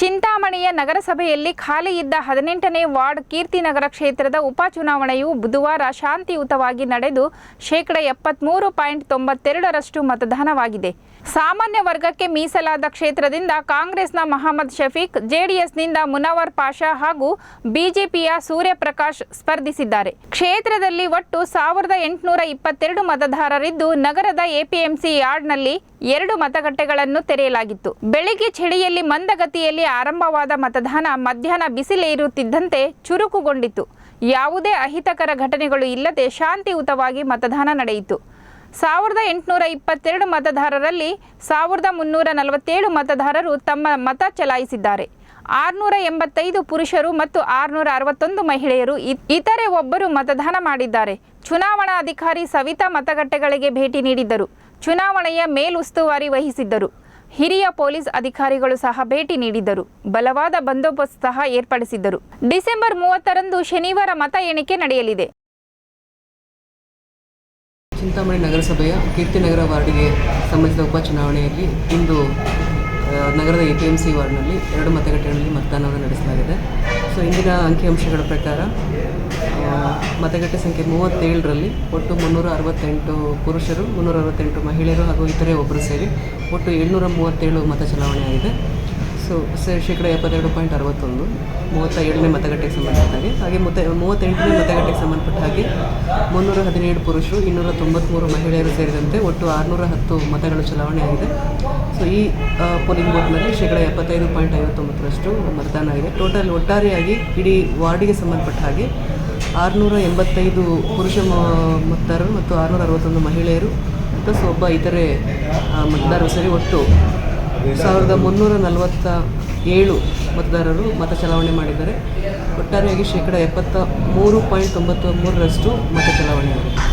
ಚಿಂತಾಮಣಿಯ ನಗರಸಭೆಯಲ್ಲಿ ಖಾಲಿ ಇದ್ದ ಹದಿನೆಂಟನೇ ವಾರ್ಡ್ ಕೀರ್ತಿನಗರ ಕ್ಷೇತ್ರದ ಉಪಚುನಾವಣೆಯು ಬುಧವಾರ ಶಾಂತಿಯುತವಾಗಿ ನಡೆದು ಶೇಕಡ ಎಪ್ಪತ್ಮೂರು ಪಾಯಿಂಟ್ ತೊಂಬತ್ತೆರಡರಷ್ಟು ಮತದಾನವಾಗಿದೆ. ಸಾಮಾನ್ಯ ವರ್ಗಕ್ಕೆ ಮೀಸಲಾದ ಕ್ಷೇತ್ರದಿಂದ ಕಾಂಗ್ರೆಸ್ನ ಮಹಮ್ಮದ್ ಶಫೀಕ್, ಜೆಡಿಎಸ್ನಿಂದ ಮುನವರ್ ಪಾಷಾ ಹಾಗೂ ಬಿಜೆಪಿಯ ಸೂರ್ಯಪ್ರಕಾಶ್ ಸ್ಪರ್ಧಿಸಿದ್ದಾರೆ. ಕ್ಷೇತ್ರದಲ್ಲಿ ಒಟ್ಟು ಸಾವಿರದ ಎಂಟುನೂರ ಇಪ್ಪತ್ತೆರಡು ಮತದಾರರಿದ್ದು ನಗರದ ಎಪಿಎಂಸಿ ಯಾರ್ಡ್ನಲ್ಲಿ ಎರಡು ಮತಗಟ್ಟೆಗಳನ್ನು ತೆರೆಯಲಾಗಿತ್ತು. ಬೆಳಿಗ್ಗೆ ಚಳಿಯಲ್ಲಿ ಮಂದಗತಿಯಲ್ಲಿ ಆರಂಭವಾದ ಮತದಾನ ಮಧ್ಯಾಹ್ನ ಬಿಸಿಲೇರುತ್ತಿದ್ದಂತೆ ಚುರುಕುಗೊಂಡಿತು ಯಾವುದೇ ಅಹಿತಕರ ಘಟನೆಗಳು ಇಲ್ಲದೆ ಶಾಂತಿಯುತವಾಗಿ ಮತದಾನ ನಡೆಯಿತು. ಸಾವಿರದ ಎಂಟುನೂರ ಇಪ್ಪತ್ತೆರಡು ಮತದಾರರಲ್ಲಿ ಸಾವಿರದ ಮುನ್ನೂರ ನಲವತ್ತೇಳು ಮತದಾರರು ತಮ್ಮ ಮತ ಚಲಾಯಿಸಿದ್ದಾರೆ. ಆರುನೂರ ಎಂಬತ್ತೈದು ಪುರುಷರು ಮತ್ತು ಆರುನೂರ ಅರವತ್ತೊಂದು ಮಹಿಳೆಯರು ಇತರೆ ಒಬ್ಬರು ಮತದಾನ ಮಾಡಿದ್ದಾರೆ. ಚುನಾವಣಾಧಿಕಾರಿ ಸವಿತಾ ಮತಗಟ್ಟೆಗಳಿಗೆ ಭೇಟಿ ನೀಡಿದ್ದರು. ಚುನಾವಣೆಯ ಮೇಲುಸ್ತುವಾರಿ ವಹಿಸಿದ್ದರು. ಹಿರಿಯ ಪೊಲೀಸ್ ಅಧಿಕಾರಿಗಳು ಸಹ ಭೇಟಿ ನೀಡಿದ್ದರು. ಬಲವಾದ ಬಂದೋಬಸ್ತ್ ಸಹ ಏರ್ಪಡಿಸಿದ್ದರು. ಡಿಸೆಂಬರ್ ಮೂವತ್ತರಂದು ಶನಿವಾರ ಮತ ಎಣಿಕೆ ನಡೆಯಲಿದೆ. ಚಿಂತಾಮಣಿ ನಗರಸಭೆಯ ಕೀರ್ತಿನಗರ ವಾರ್ಡಿಗೆ ಸಂಬಂಧಿಸಿದ ಉಪಚುನಾವಣೆಯಲ್ಲಿ ಇಂದು ನಗರದ ಎ ಪಿ ಎಂ ಸಿ ವಾರ್ಡ್ನಲ್ಲಿ ಎರಡು ಮತಗಟ್ಟೆಗಳಲ್ಲಿ ಮತದಾನವನ್ನು ನಡೆಸಲಾಗಿದೆ. ಸೊ ಇಂದಿನ ಅಂಕಿಅಂಶಗಳ ಪ್ರಕಾರ ಮತಗಟ್ಟೆ ಸಂಖ್ಯೆ ಮೂವತ್ತೇಳರಲ್ಲಿ ಒಟ್ಟು ಮುನ್ನೂರ ಅರವತ್ತೆಂಟು ಪುರುಷರು ಮುನ್ನೂರ ಅರವತ್ತೆಂಟು ಮಹಿಳೆಯರು ಹಾಗೂ ಇತರೆ ಒಬ್ಬರು ಸೇರಿ ಒಟ್ಟು ಏಳ್ನೂರ ಮೂವತ್ತೇಳು ಮತ ಚಲಾವಣೆಯಾಗಿದೆ ಸೊ ಸ- ಶೇಕಡ ಎಪ್ಪತ್ತೆರಡು ಪಾಯಿಂಟ್ ಅರವತ್ತೊಂದು ಮೂವತ್ತ ಏಳನೇ ಮತಗಟ್ಟೆಗೆ ಸಂಬಂಧಪಟ್ಟ ಹಾಗೆ ಹಾಗೆ ಮುತ್ತ, ಮೂವತ್ತೆಂಟನೇ ಮತಗಟ್ಟೆಗೆ ಸಂಬಂಧಪಟ್ಟ ಹಾಗೆ ಮುನ್ನೂರ ಹದಿನೇಳು ಪುರುಷರು, ಇನ್ನೂರ ತೊಂಬತ್ತ್ಮೂರು ಮಹಿಳೆಯರು ಸೇರಿದಂತೆ ಒಟ್ಟು ಆರುನೂರ ಹತ್ತು ಮತಗಳು ಚಲಾವಣೆಯಾಗಿದೆ ಸೊ ಈ ಪೋಲಿಂಗ್ ಬೂತ್ನಲ್ಲಿ ಶೇಕಡ ಎಪ್ಪತ್ತೈದು ಪಾಯಿಂಟ್ ಐವತ್ತೊಂಬತ್ತರಷ್ಟು ಮತದಾನ ಆಗಿದೆ ಟೋಟಲ್ ಒಟ್ಟಾರೆಯಾಗಿ ಇಡೀ ವಾರ್ಡಿಗೆ ಸಂಬಂಧಪಟ್ಟ ಹಾಗೆ ಆರುನೂರ ಎಂಬತ್ತೈದು ಪುರುಷ ಮತದಾರರು ಮತ್ತು ಆರುನೂರ ಅರವತ್ತೊಂದು ಮಹಿಳೆಯರು ಪ್ಲಸ್ ಒಬ್ಬ ಇತರೆ ಮತದಾರರು ಸೇರಿ ಒಟ್ಟು ಸಾವಿರದ ಮುನ್ನೂರ ನಲವತ್ತ ಏಳು ಮತದಾರರು ಮತ ಚಲಾವಣೆ ಮಾಡಿದ್ದಾರೆ. ಒಟ್ಟಾರೆಯಾಗಿ ಶೇಕಡ ಎಪ್ಪತ್ತ ಮೂರು ಪಾಯಿಂಟ್ ತೊಂಬತ್ತ ಮೂರರಷ್ಟು ಮತ ಚಲಾವಣೆಯಾಗಿದೆ